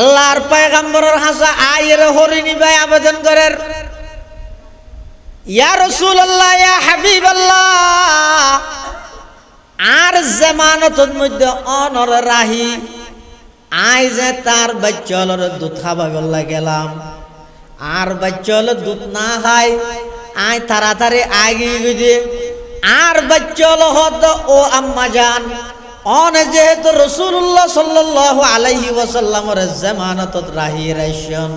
আল্লাহর পায়গাম্বরের হাসা আয়ের হরিণী ভাই আবেদন করেন। ইয়া রসুল আল্লাহ ইয়া হাবিব আল্লাহ আর জামানতর মধ্যে অনর রাহি, আই যে তার বাচ্চলর দুধ খাবার গেলাম। আর বাচ্চল দুধ না খাই, আই তাড়াতাড়ি আগে গিয়ে, আর বাচ্চল হত ও আম্মা যান অন যেহেতু রসুল্লাহ সাল্লাহ আলাইহি ওয়াসাল্লামর জামানতত রাহি রাইশন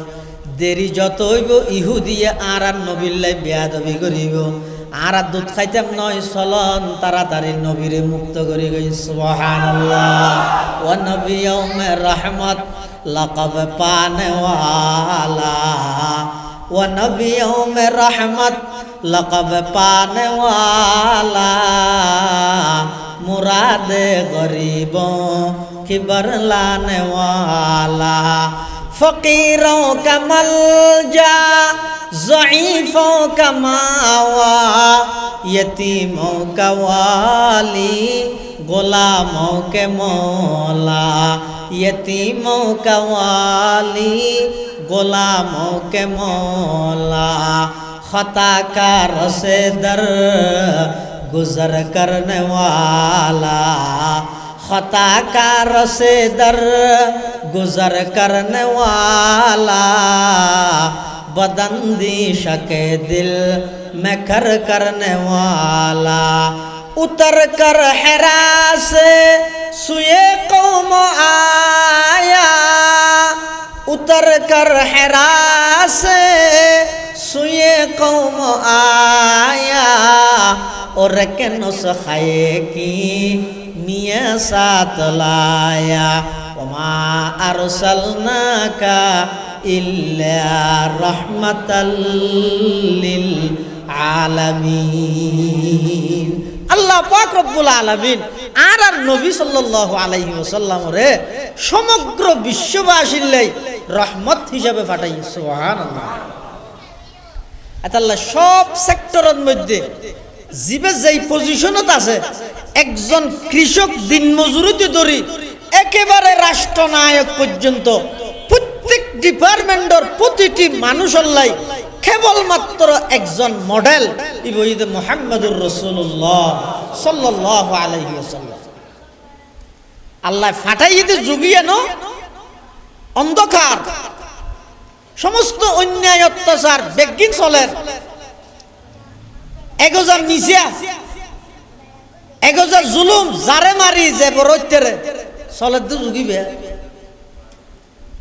দেরি যত হইব ইহু দিয়ে আর আর নবিল্লাই বেয়াদবি করিব। আর আর দুধ খাইতাম নয় চলন তাড়াতাড়ি নবীরে মুক্ত করি গই, সুবহানাল্লাহ। ও নবী ওমে রহমত লকব পানে ওয়ালা। ও নবী ওমে রহমত লকব পানে मुराद गरीबों की बरलाने वाला फकीरों का मलजा ज़ईफ़ों का मावा यतीमों का वाली गुलामों के मौला यतीमों का वाली गुलामों के मौला खता का रसेदर گزر کرنے والا خطا کا رسے در گزر کرنے والا بدن دی شکے دل میں کر کرنے والا اتر کر حرا سے سوئے قوم آیا उतर कर हैरा से सुए कौम आया और के नुस्खे की मियाँ साथ लाया वमा अरसलना का इल्ला रहमतल आलमीन আল্লাহ পাক রব্বুল আলামিন আর আর নবী সাল্লাল্লাহু আলাইহি ওয়াসাল্লাম রে সমগ্র বিশ্ববাসীর লাই রহমত হিসাবে পাঠাই সুবহানাল্লাহ। আল্লাহ সব সেক্টরের মধ্যে জীবে যেই পজিশনত আছে, একজন কৃষক দিন মজুরিতে ধরি একেবারে রাষ্ট্রনায়ক পর্যন্ত প্রত্যেক ডিপার্টমেন্টর প্রতিটি মানুষের লাই কেবলমাত্র একজন মডেল মোহাম্মদুর রসুল্লাহ সাল্লাহ আলহি আল্লাহ ফাটাইতে যুগিয়ে ন অন্ধকার, সমস্ত অন্যায়, অত্যাচার, বেগিন চলের এগোজার নিচে এগোজার জুলুম যারে মারি যে বরত্যেরে চলের তো যুগিবে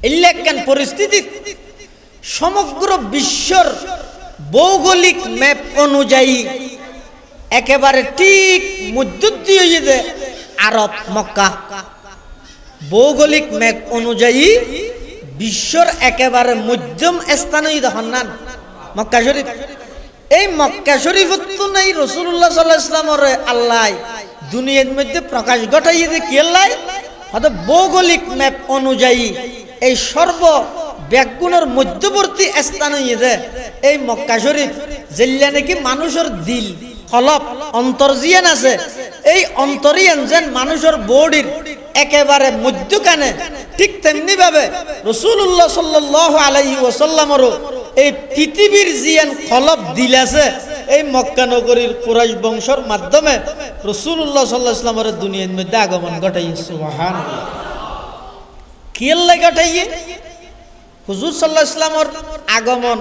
ইল্লেকেন পরিস্থিতি সমগ্র বিশ্বর ভৌগোলিক ম্যাপ অনুযায়ী একেবারে ঠিক মধ্যত্তি হয়ে যে আরব মক্কা। ভৌগোলিক ম্যাপ অনুযায়ী বিশ্বর একেবারে মধ্যম স্থানে দেখুন না মক্কা শরীফ। এই মক্কা শরীফত তো নেই রসুল্লাহ সাল্লাহ আল্লাহ। দুনিয়ার মধ্যে প্রকাশ ঘটাইয়ে যে কি আল্লাহ ভৌগোলিক ম্যাপ অনুযায়ী এই সর্ব ব্যাগুণের মধ্যবর্তী স্থান এই মক্কা শরীফ যেল্লা নাকি মানুষের দিল, কলপ, অন্তর্জিয়ান আছে। এই অন্তরিয়ান যেন মানুষের বডির একেবারে মধ্যখানে, ঠিক তেমনি ভাবে রসুল্লাহ সাল্লাহ আলাইহি ওসাল্লামরও এই পৃথিবীর জিয়ান কলপ, দিল আছে। এই মক্কা নগরীর কুরাইশ বংশর মাধ্যমে রসুল্লাহ সাল্লাহ ইসলামের দুনিয়ার মধ্যে আগমন ঘটাই সুহান কিয়াল্লাই ঘটাইয়ে? হুজুর সাল্লাহ ইসলামর আগমন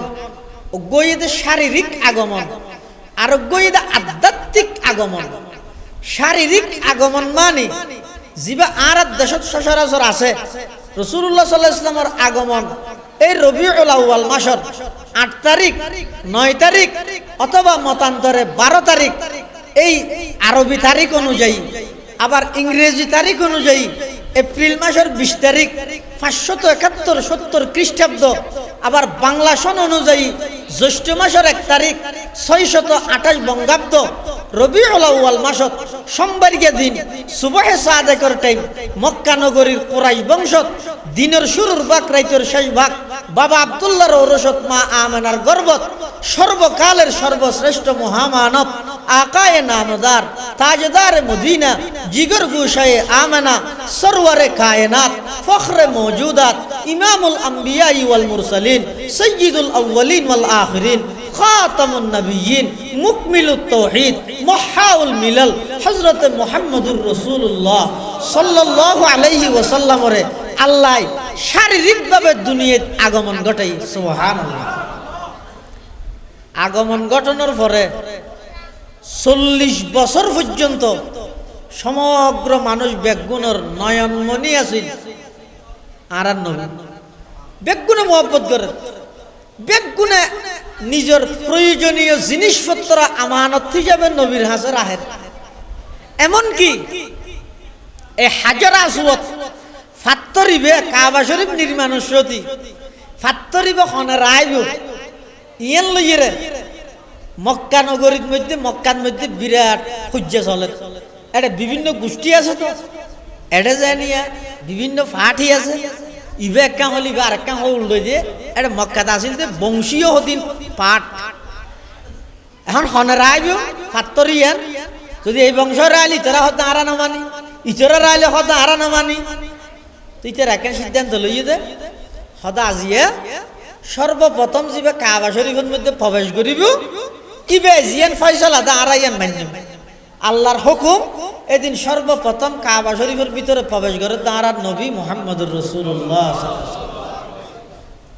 গইদে শারীরিক আগমন আর গইদে আধ্যাত্মিক আগমন। শারীরিক আগমন মানে যিবা আর দেশত সচরাচর আছে। রসুল্লাহ সাল্লাহ ইসলামর আগমন এই রবিউল আউয়াল মাসর আট তারিখ, নয় তারিখ অথবা মতান্তরে বারো তারিখ এই আরবি তারিখ অনুযায়ী, আবার ইংরেজি তারিখ অনুযায়ী এপ্রিল মাসের বিশ তারিখ পাঁচশত একাত্তর সত্তর খ্রিস্টাব্দ, আবার বাংলা সন অনুযায়ী জ্যৈষ্ঠ মাসের এক তারিখ ছয়শত আঠাশ বঙ্গাব্দ রবি আলাউল মাসত সোমবারিকে দিন সুবহে সাদেকর টাইম মক্কা নগরীর কোরাইশ বংশত দিনের শুরুর ভাগ, রাইতের শেষ ভাগ, বাবা আবদুল্লাহর ঔরসত মা আমেনার গর্বত সর্বকালের সর্বশ্রেষ্ঠ মহামানব। আকায়ে নামদার, তাজদার মদিনা, জিগর গুশায়ে আমেনা, সরওয়ারে কায়নাত, ফখরে মৌজুদাত ইমামুল আম্বিয়া ওয়াল মুরসালিন, সৈয়দুল আউ্বালিন ওয়াল আখিরিন, খাতামুন নবিয়িন মুকমিলুত তৌহিদ, মহাউল মিলাল, হযরত মুহাম্মদুর রাসূলুল্লাহ সাল্লাল্লাহু আলাইহি ওয়াসাল্লামরে আল্লাহ শারীরিকভাবে দুনিয়াত আগমন ঘটাই, সুবহানাল্লাহ। আগমন ঘটানোর পরে চল্লিশ বছর পর্যন্ত সমগ্র মানুষ বেগুনের নয়নমণি আছিল। আর আর নবী বেগুনে মহব্বত করে। বেগুনে নিজের প্রয়োজনীয় জিনিসপত্র আমানত হিসাবে নবীর হাজার আহে এমনকি এই হাজার আসুয়ত ফাত্তরিবে কাবা শরীফ নির্মাণের সতী ফাত্তরিবে খনে রাইব ইয়েন লইয়ে মক্কা নগরীর মধ্যে, মক্কার মধ্যে বিরাট সূর্য চলে। এটা বিভিন্ন গোষ্ঠী আছে তো। এটা যায় নিয়া বিভিন্ন ফাটি আছে। ইবে একা হলি বা আরেকা হল উল্টো দিয়ে এটা মক্কাত আছিল যে বংশীয় হদিন পাঠ। এখন হনেরা আইব ফাত্তরি ইয়ার যদি এই বংশরে আইলি তোরা হতে আরা নামানি ইচরা আইলে হতে আরা নামানি তুই তোর একা সিদ্ধান্ত লইয়ে দে সদা আজিয়ে সর্বপ্রথম যিবে কাবা শরীফের মধ্যে প্রবেশ করিব ইবে জিয়ান ফয়সলা দা আর ইয়ান মান্য আল্লাহর হুকুম, এদিন সর্বপ্রথম কাবা শরীফের ভিতরে প্রবেশ করে তাঁর নবী মোহাম্মদুর রসুল্লাহ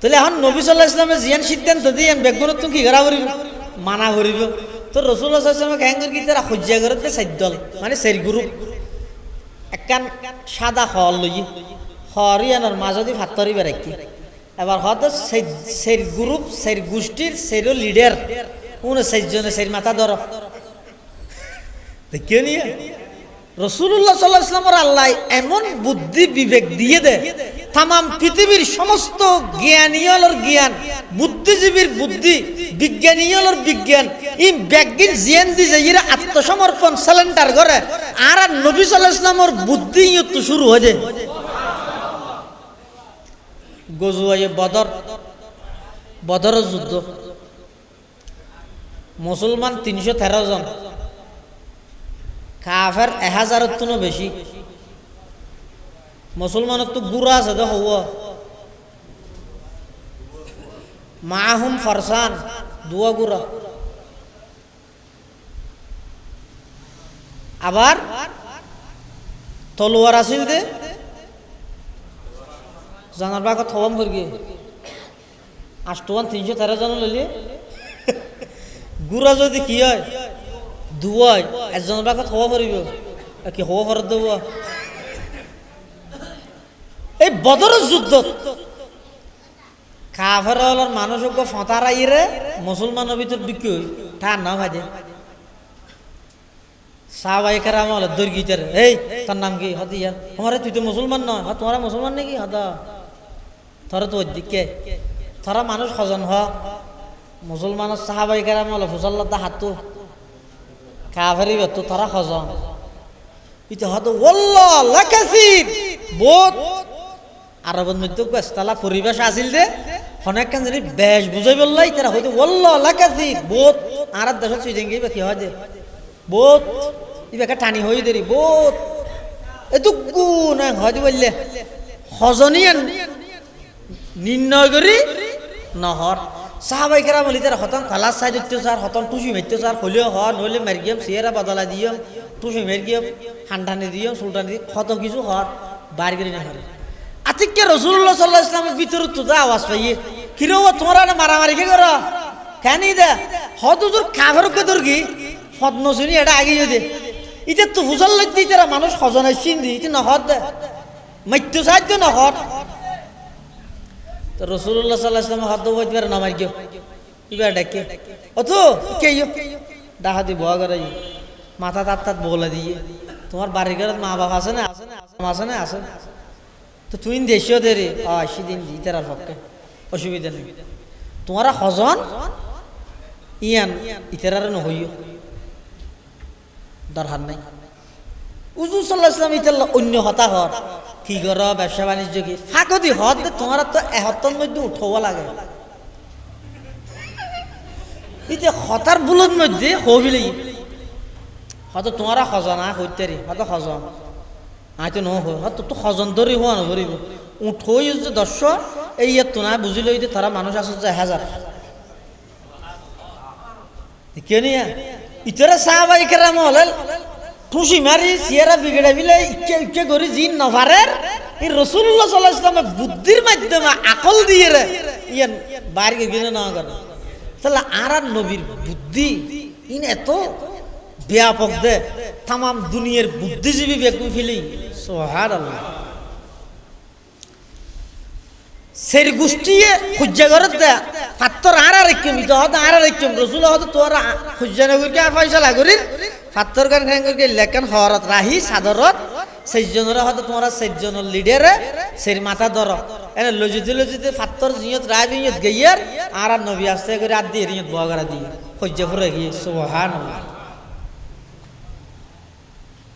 তাহলে এখন নবী সাল্লাহ ইসলামের জিয়ান সিদ্ধান্ত দিয়ে বেগুনত তুমি কি করা করিব? মানা করিব। তো রসুল্লাহ ইসলামে হ্যাং করি তারা সজ্জা করে চাদ্দল মানে সের গ্রুপ। একখান সাদা হল লই হরিয়ানার মাজদি ফাত্তরি বেড়াকি এবার হয়তো সেই গ্রুপ সেই গোষ্ঠীর সেইর লিডার কোন সেইজনে সেই মাথা ধর। দেখিও নিয়ে। রসুল্লাহ সাল্লাহ ইসলামর আল্লাহ এমন বুদ্ধি, বিবেক দিয়ে দে তামাম পৃথিবীর সমস্ত জ্ঞানীয়লর জ্ঞান, বুদ্ধিজীবীর বুদ্ধি, বিজ্ঞানীয়লর বিজ্ঞান ই ব্যাগিন জিয়ান দি যে ইরা আত্মসমর্পণ সিলিন্ডার করে আর আর নবী সাল্লাহ ইসলামর বুদ্ধি তো শুরু হয়ে যায়। গজুয়াই বদর বদর যুদ্ধ। মুসলমান তিনশো তেরো জন। কাফের এহাজারের তো বেশি। মুসলমানের তো গুড়া আছে তো হব। মাহুম ফরসান, দুয়া গুড়া। আবার তলোয়ার আছিল দে। জানার বাগত হবাম করি আষ্টমান তিনশো তেরো জন গুড়া যদি কি হয়, দুয়াই এজনের বাগত হব পাৰিব কি হব ঘৰত দেব। এই বদরের যুদ্ধত কাফেরওয়ালার মানুষকে ফতার আইরে মুসলমানের ভিতর বিক্রি হই না ভাজে সাহবাই কারাম হলো দর্গিতের এই তোর নাম কি? হতি ইয়ার তোমারে তুই তো মুসলমান নয় হ্যাঁ মুসলমান নাকি? হদা তোরা তো দিকে তোরা মানুষ সজন হ। মুসলমানের সাহাবাই কারাম হলো ফুসাল্লাহ হাতু কাফেরি বেতো তোরা সজন ইতে হতো ওল্লা লাকাসির বোত আরবের মধ্যে বেস্তালা পরিবেশ আছিল যে অনেক কেন জানি বেশ বুঝাই বললাই তারা হয়তো ওল্লা লাকাসির বোত আর দেশত সুই দেঙ্গি কি হয় যে বোত ইবাকে টানি হই দেরি বোত এতো গুণ হয়তো বললে হজনিয়ান নির্ণয় করি নহর সাহাবাই কেরা বলি তারা হতন কালার সাইড উঠতে স্যার হতন টুসি মারতে স্যার হলেও হ নইলে মারি গিয়াম সিয়ারা বদলা দিয়াম টুসি মারি গিয়াম হান্ডানি দিয়াম সুলটানি দিয়ে কত কিছু হর বাড়ি করি না হরে আতিককে রসুল্লাহ সাল্লাহ ইসলামের ভিতরে তো দা আওয়াজ পাইয়ে কিরো তোমরা মারামারি কে করো কেন দে? হত তোর কাভেরকে তোর কি? ফদ্ম শুনি এটা আগে যদি। ইতে তো ফুসল লাগতে তারা মানুষ সজনের চিন্দি ইতে নহত মৃত্যু সাহায্য নহর তো রসুল্লাহ সাল্লাহ হাত দেবো এবার নামার কেউ? এবার ডাকে। অত কে ডাহা দি বয়া করে মাথা তাত তাত বলে দিয়ে। তোমার বাড়ির মা বাবা আছে না? আছে না? আছে না? আছে তো তুই দেশীয় দে রে। আশি দিন দি তার পক্ষে অসুবিধা নেই। তোমারা হজন? ইয়ান ইতারারে নহইও দরকার নাই। উজু সাল্লাহ ইসলাম ইতার অন্য হতা হর কি কর ব্যবসা বাণিজ্য কি? ফাঁকতি হত তোমার তো এহতর মধ্যে উঠব লাগে। ইতে হতার বুলত মধ্যে হবিলে। হয়তো তোমারা খজনা হইতারি হয়তো খজন আইতো ন হয় হয়তো তো খজন ধরি হওয়া নধরিব উঠ হই যে দর্শ এই ইয়াত তো না বুঝি লই যে তারা মানুষ আছে যে হাজার কেনিয়া? ইতরে সাহাবাই কেরাম খুশি মারি, সিয়ারা বিগড়ে বিলে ইচ্ছে ইচ্ছে করে জিন নভারের। এই রসুল্লা সাল্লাহ বুদ্ধির মাধ্যমে আকল দিয়ে রে, ইয়ান বাইরে গিয়ে না করে। তাহলে আর আর নবীর বুদ্ধি, ইন এত ব্যাপক দে তাম দুনিয়ার বুদ্ধিজীবী ব্যক্তি ফিলি সোহার আল্লাহ সের গোষ্ঠীয়ে সূর্যা ঘরত দেয়া ফাত্তর আর আর একম ইতো হতো আর আর একম রসুল হতো, তোর সূর্যা নগরকে আর ফয়সলা করির ফাত্তর গান খান করে লেখান, হরত রাহি, সাদরত। সেইজনের হয়তো তোমরা সেইজনের লিডারে, সেই মাথা ধর। এনে লজিতে লজিতে ফাত্তর জিয়ত, রায় বিয়ত গইয়ার আর আর নবী আসতে করে আর দিয়ে রিয়ত বগারা দিয়ে সূর্যা ফুরে গিয়ে সুবহান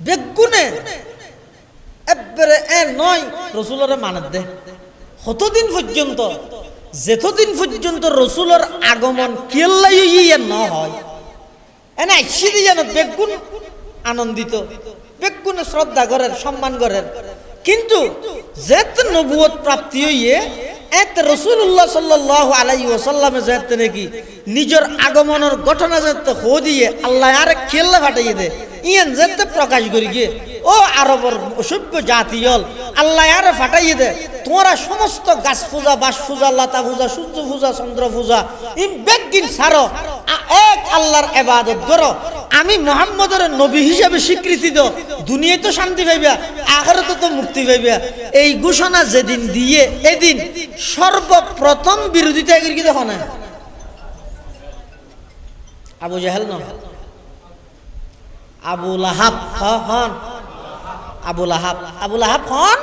বেগুনে এবারে এ নয়, রসুলরে মানত দে। কতদিন পর্যন্ত? যেতদিন পর্যন্ত রসুলের আগমন কেল্লাই ন হয়, এনে দিয়ে যেন বেগুন আনন্দিত, বেগুনে শ্রদ্ধা করেন, সম্মান করেন। কিন্তু যেত নবুয়ত প্রাপ্তি হইয়ে, এত রসুল্লাহ সাল্লাহ আলাই ওসাল্লামে যেতে নাকি, নিজের আগমনের ঘটনা যেতে হো দিয়ে আল্লাহ আর খেললে ফাটাইয়ে দে। ইয়ান যেতে প্রকাশ করি গিয়ে ও আরবর অসভ্য জাতি হল, আল্লাহ আর ফাটাইয়ে দে। তোমরা সমস্ত গাছ পূজা বাস পূজা, লতা পূজা, সূর্য পূজা, চন্দ্র পূজা বেগিন সারো এক আল্লাহর এবাদত করো। আমি মোহাম্মদের নবী হিসাবে স্বীকৃতি দো দুনিয়ায় তো শান্তি পাইবা, আখেরাতে তো মুক্তি পাইবা। এই ঘোষণা যেদিন দিয়ে এদিন সর্বপ্রথম বিরোধিতা করি কি দেখো না? আবু জাহেল ন? আবু লাহাব হন। আবু লাহাব আবু লাহাব হন?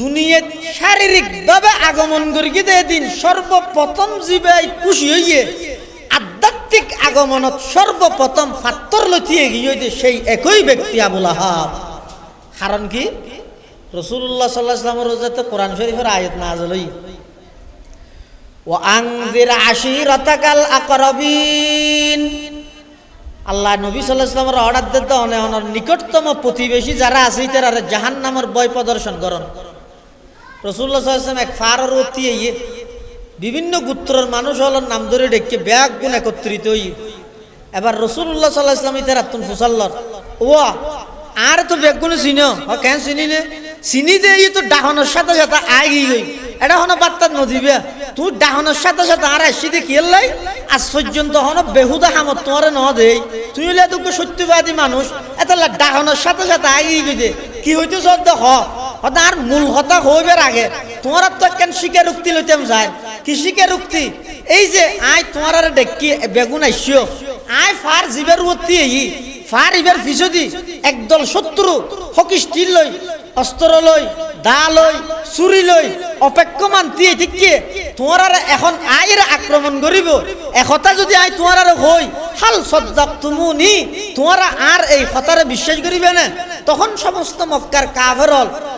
দুনিয়াত শারীরিকভাবে আগমন করি কি এদিন সর্বপ্রথম জীবাই খুশি হইয়ে আধ্যাত্মিক আগমনত সর্বপ্রথম ফাত্তর লতিয়ে গিয়ে সেই একই ব্যক্তি আবুল আহাব। কারণ কি? রসুল্লাহ সাল্লাহ ইসলামের রোজাতে কোরআন শরীফের আয়াত না আজলই ও আংদির আশিরতাকাল আকরবিন। আল্লাহ নবী সাল্লাহ ইসলামের অর্ডার দিতে অনেক নিকটতম প্রতিবেশী যারা আছে, তারা জাহান নামের বই প্রদর্শন করন। রসুল্লাহ সাল্লাম এক ফার অতি ইয়ে বিভিন্ন গোত্রের মানুষ হল নাম ধরে ডেকে ব্যাগ গুণ একত্রিত হই। এবার রসুল্লাহ সাল্লাহ ইসলাম ইতার আত্মন ফুসাল্লার ও আর তো ব্যাগ গুণ চিন? হ, কেন চিনি নে? চিনি দে তো ডাহনের সাথে সাথে আই গই এটা হন বার্তা নদীবে তুই ডাহনের সাথে সাথে আর আসছি দে, কি লাই? আজ পর্যন্ত হন বেহুদা হামত তোমার ন দেই তুই হলে তোকে সত্যবাদী মানুষ এটা ডাহনের সাথে সাথে আই গই দে। কি হইতে সব দেখ আর মূল হতা হইবার আগে। তোমার তো কেন শিকার উক্তি লইতাম যায়? কি শিকার উক্তি এই যে আই তোমার আর ডেকি বেগুন আইসিও। আই ফার জিবের উত্তি এই। ফার ইবার ফিসদি, একদল শত্রু, হকি স্টিল লই, অস্ত্র লই, দা লই চুরি লই, অপেক্ষমান দিয়ে ঠিককে তোমার আর এখন আইর আক্রমণ করিব। একথা যদি আই তোমার আর হই, হাল সদ্দাক তুমুনি। তোমার আর এই কথারে বিশ্বাস করিবে না। তখন সমস্ত মক্কার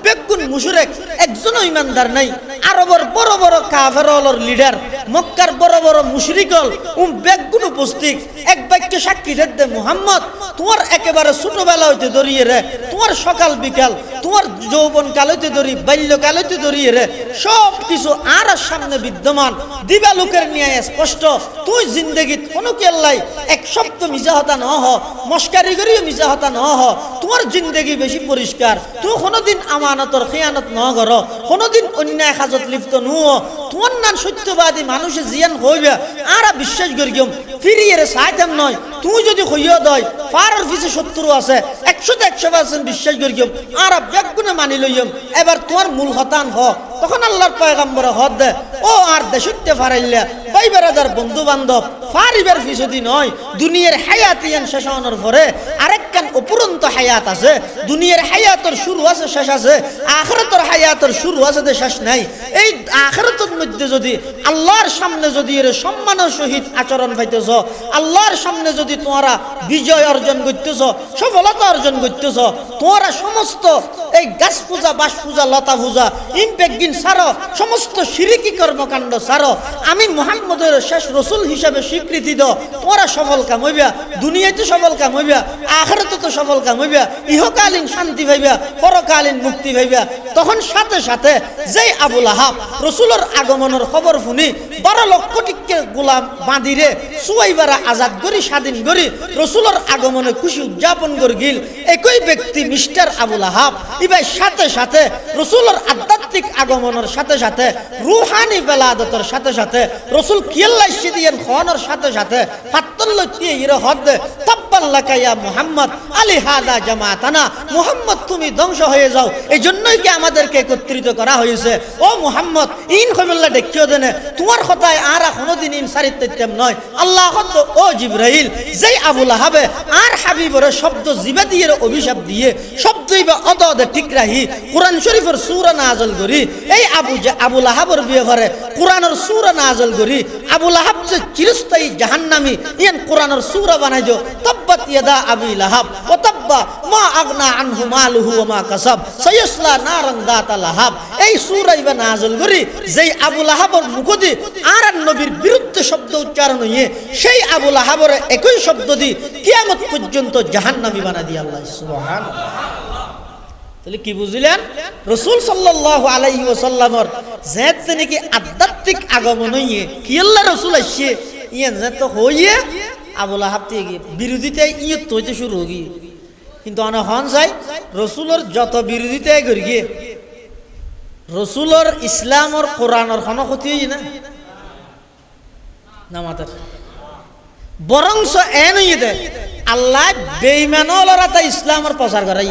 কাফেরল গুণ মুশুরেক একজনও ইমানদার নাই। আরবর বড় বড় কাফেরলর লিডার মক্কার বড় বড় মুশরিকল উম বেগুন উপস্থিত। এক বাক্য সাক্ষী দে মুহাম্মদ, তোমার একেবারে ছোটবেলা হইতে ধরিয়ে রে, তোমার সকাল বিকাল, তোমার যৌবন কাল হইতে ধরি, বাল্যকাল হইতে ধরিয়ে রে সব কিছু আর সামনে বিদ্যমান। দিবা লোকের নিয়ে স্পষ্ট, তুই জিন্দগিত কোনো কেল্লাই এক শব্দ মিজা হতা ন হ মস্কারি করিও মিজা হতা ন হ তোমার জিন্দগি বেশি পরিষ্কার। তুই কোনোদিন আমানতর খেয়ানত ন কর কোনোদিন অন্যায় কাজত লিপ্ত নুও তোমার নান সত্যবাদী মানুষে জিয়ান হইবে আর বিশ্বাস করি গিয়ম ফিরিয়ে সাইতাম নয়। তুই যদি হইয়া দয়, ফারার পিছে শত্রু আছে, একশোতে একশো পার্সেন্ট বিশ্বাস করি গিয়ম আর বেগুনে মানি লইয়ম, এবার তোমার মূল হতান হ। তখন আল্লাহর পয়গাম্বর হদ দে। ও আর দেশত্বে ফারাইল্লা ভাই বেড়াদার বন্ধু বান্ধব ফারিবার ফিসদি নয়, দুনিয়ার হায়াত ইয়ান শেষ হওয়ার পরে আরেকখান অপুরন্ত হায়াত আছে, দুনিয়ার হায়াতর শুরু আছে, শেষ আছে, আখরাতর হায়াতর শুরু আছে যে শেষ নাই। এই আখরাতের মধ্যে যদি আল্লাহর সামনে যদি এর সম্মানের সহিত আচরণ পাইতেছ আল্লাহর সামনে যদি তোমরা বিজয় অর্জন করতেছ, সফলতা অর্জন করতেছ, তোমরা সমস্ত এই গাছ পূজা বাস পূজা, লতা পূজা ইম্পেকগিন সারো সমস্ত সিরিকি কর্মকাণ্ড সারো আমি মোহাম্মদের শেষ রসুল হিসাবে স্বীকৃতি দাও তোরা সফল কাম হইবা, দুনিয়াতে সফল কাম হইবা আখেরাতে তো সফল কাম হইবা, ইহকালীন শান্তি পাইবা, পরকালীন মুক্তি পাইবা। তখন সাথে সাথে যেই আবুল আহাব রসুলের আগমনের খবর শুনি, বারো লক্ষ টিকে গোলাম বাঁধিরে সুয়াইবারা আজাদ করি স্বাধীন করি রসুলের আগমনে খুশি উদযাপন করে গিল। একই ব্যক্তি মিস্টার আবুল আহাব। ইবাই সাথে সাথে রসুলের আধ্যাত্মিক আগমনের সাথে সাথে, রুহানি বেলাদতের সাথে সাথে রসুল কিয়াল্লাই সিদিয়ান খাওয়ানোর সাথে সাথে ধ্বংস যাও। এই শব্দ জিবা দিয়ে অভিশাপ দিয়ে, শব্দই বা অদ অদে ঠিক রাহি, কোরআন শরীফের সুরা নাজল করি, এই আবু আবুল আহাবর বিয়ে করে কোরআনের সুরা নাজল করি আবুল আহাব যে চিরস্থায়ী জাহান্নামি। ইয়ান কোরআনের সুরা বানাই দিও তাব্বাত ইয়াদা আবি লাহাব ও তাব্বা মা আগনা আনহু মালুহু ওয়া মা কাসাব সায়াসলা নারান দাতা লাহাব। এই সুরা ইবা নাজল করি, যেই আবু আহাবর মুখদি আর নবীর বিরুদ্ধে শব্দ উচ্চারণ হইয়ে, সেই আবু আহাবরে একই শব্দ দি কিয়ামত পর্যন্ত জাহান্নামি বানা দিয়ে আল্লাহ, সুবহানাল্লাহ। তাহলে কি বুঝলেন? রসুল সাল্লাহ আলাইহি ওসাল্লামর যেতে নাকি আধ্যাত্মিক আগমন হইয়ে কি আল্লাহ রসুল আসছে? ইয়ে যে হইয়ে আবুল আহাব থেকে বিরোধিতা ইয়ে তৈতে শুরু হগি কিন্তু অনেক হন চাই রসুলের যত বিরোধিতাই করি গিয়ে, রসুলের ইসলামর কোরআনের কোনো ক্ষতি হই না? না মাতার। বরংস এন আল্লাহ বেইমানলরা তা ইসলামের প্রচার করাই।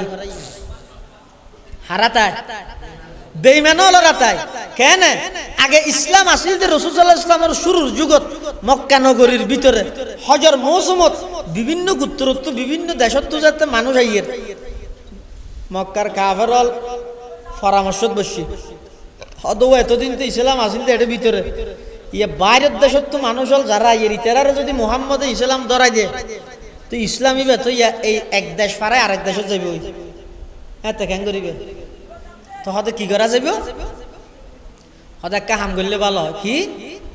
কেন? আগে যে যুগত মক্কা বিভিন্ন গুত্তরত্ব বিভিন্ন দেশত্ব যাতে মানুষ আইয়ের। মক্কার কাফেরল পরামর্শত বসছি হদ এতদিন তো ইসলাম আসিল তো এটার ভিতরে। ইয়ে বাইরের দেশত তো মানুষ হল যারা ইয়ের ইতারারে যদি মোহাম্মদে ইসলাম ধরাই দে তো ইসলামী বে তো ইয়া এই এক দেশ পারায় আরেক দেশত যাইব হ্যাঁ তে কেন করিবে? তো হতে কি করা যাবে হতে একটা হাম করলে ভালো কি?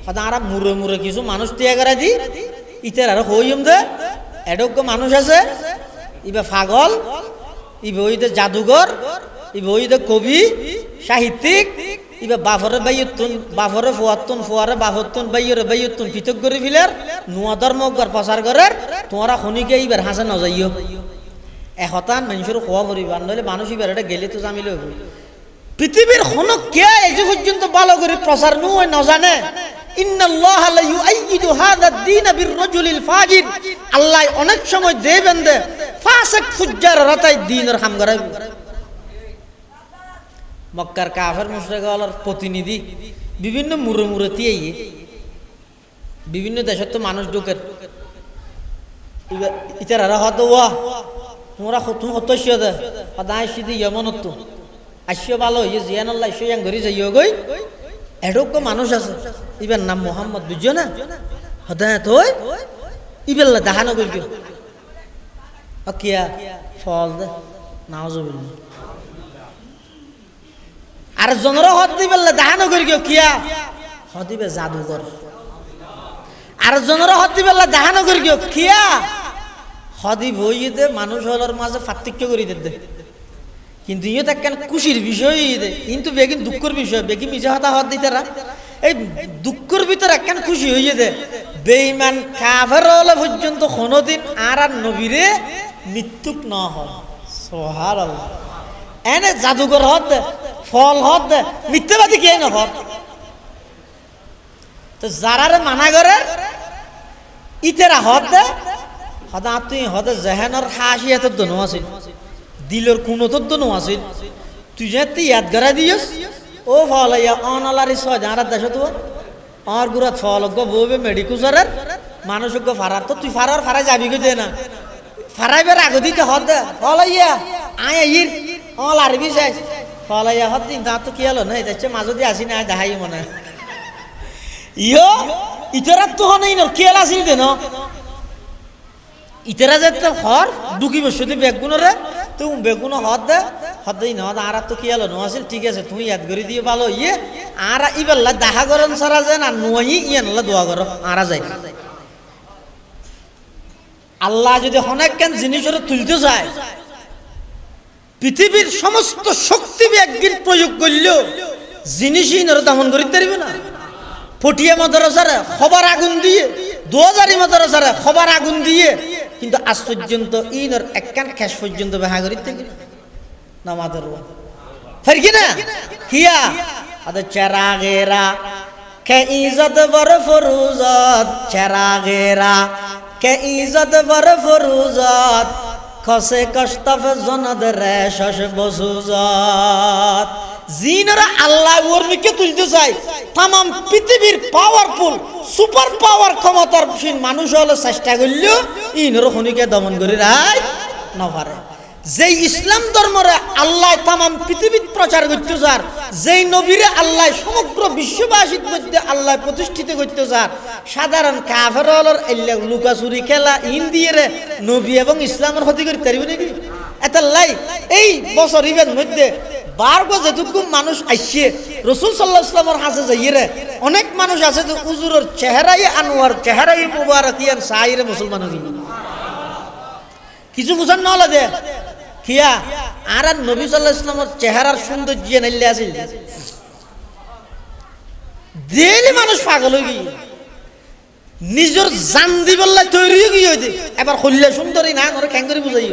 হতে আর মুরে মুরে কিছু মানুষ টিয়া করা দি ইতার আর হইম দে। এডোগ্য মানুষ আছে। ইবে পাগল ইবে ওইতে জাদুঘর ইবে ওইতে কবি, সাহিত্যিক, ইবে বাফরে বাইয়তুন বাফরে ফুয়াতুন ফুয়ারে বাফতুন বাইয়রে বাইয়তুন পৃথক করে ফিলের নোয়া ধর্মগর প্রচার করার তোমরা খনিকে ইবার হাসে নজাইও এহতান মানুষের খোয়া পরিবার নইলে মানুষ এবার এটা গেলে তো জামিলে হবে পৃথিবীর কোন কে এই যে পর্যন্ত ভালো করে প্রচার নয় না জানে আল্লাহ অনেক সময় দেবেন দে ফাসেক ফুজ্জার রাতাই দিনের হাম করাই মক্কার কাফের মুশরিকার প্রতিনিধি বিভিন্ন মুরে মুরে দিয়ে বিভিন্ন দেশের তো মানুষ ঢুকের ইতারা হত ওয়া। তোমরা তুমি হতস্য দে সদায় সিধি ইয়মনত আসিও ভালো ইয়ে জিয়ান আল্লাহ ইসো ইয়াং ঘরি যাইও গই এডোগ্য মানুষ আছে ইবার নাম মোহাম্মদ বুঝছ না হদায় তুই ইবেল্লা দেখানো করি কিয়া ফল দে নাও জবিল আর জনর হদ দিবেল্লা দেখানো করি কিয়া হদিবে জাদুঘর আর জনর হদ দিবেল্লা দেখানো করি কিয়া হদি বইতে মানুষ হলার মাঝে পার্থক্য করে দে কিন্তু ইয়ে দেখেন খুশির বিষয় দে। কিন্তু বেগিন দুঃখের বিষয় বেগি মিশে হতা হত দিতারা এই দুঃখের ভিতরে একখান খুশি হয়ে দে। বেইমান কাফের হলে পর্যন্ত কোনোদিন আর আর নবীরে মৃত্যুক ন হয়। সোহার এনে জাদুঘর হত দে, ফল হত দে, মিথ্যাবাদী কে ন হত? তো যারারে মানা করে, ইতেরা হত দে সদা তুই হদে জেহেনৰ হাসি এত দনো আছিল দিলৰ কোনোতো দনো আছিল তুই যে তুই ইয়াদ করা দিয়স ও ফল ইয়া অনলারি ছয় যারা দেশ তো, আর গুড়াত ফল গো বউবে মেডিকুসারের মানুষ গো ফারার তো তুই ফারার ফারাই যাবি গো না ফারাইবার আগে দিতে হদ, ফল ইয়া আয় ইর অল আরবি শেষ ফল ইয়া হদ দিন তা কি হলো না এটা মাঝে আসি না দেখাই মনে ইয়ো, ইতরাত তো হনই ন কেল আসিল দে ন ইতেরা যে হর দুকি বসে বেগুনরে তো বেগুন হদ দে হদাই না আর তো কি আলো নোয়াছিল ঠিক আছে তুমি ইয়াদ করে দিয়ে ভালো ইয়ে আর ইবেল্লা দেখা করেন সারা যায় না নোয়াই ইয়ে নাল্লা দোয়া করো আরা যায়। আল্লাহ যদি অনেক কেন জিনিসের তুলতে চায় পৃথিবীর সমস্ত শক্তি একদিন প্রয়োগ করলেও জিনিসই নর দমন করিতে পারবে না। ফটিয়া মাদ্রাসারে খবর আগুন দিয়ে দু হাজারি মাদ্রাসারে খবর আগুন দিয়ে কিন্তু আজ পর্যন্ত ইনর একখান খ্যাস পর্যন্ত বেহা করিতে নামাদের ফের কি না? কিয়া আদ চেরাগেরা কে ইজত বর ফরুজত চেরাগেরা কে ইজত বর ফরুজত খসে কষ্টফ জনদ রে শশ বসুজত জিনরা আল্লাহ ওরমিকে তুলতে চাই তাম পৃথিবীর পাওয়ারফুল সুপার পাওয়ার ক্ষমতার মানুষ হলো চেষ্টা করলেও ইনর খনিকে দমন করে রাই নভারে যেই ইসলাম ধর্মরে আল্লাহ তাম পৃথিবীত প্রচার করতে চার যেই নবীরে আল্লাহ সমগ্র বিশ্ববাসীর মধ্যে আল্লাহ প্রতিষ্ঠিত করতে চার সাধারণ কাফের লুকাচুরি খেলা ইন্দিয়ে নবী এবং ইসলামের ক্ষতি করতে পারবে নাকি? এটা লাই, এই বছর ইভেন মধ্যে বারগো যেটুকু মানুষ আইসে রসুল সাল্লাহ ইসলামের হাসে যাইয়ে অনেক মানুষ আছে যে উজুরের চেহারাই আনোয়ার, চেহারাই মুবারক ইয়ান সাইরে মুসলমান কিছু বুঝান নহলে দে। কিয়া? আর আর নবী সাল্লাহ ইসলামের চেহারার সৌন্দর্য নাইলে আছে ডেলি মানুষ পাগল হয়ে গিয়ে নিজের জান দিবল্লা তৈরি হয়ে গিয়ে এবার হইলে সুন্দরী না ওরা করে বুঝাই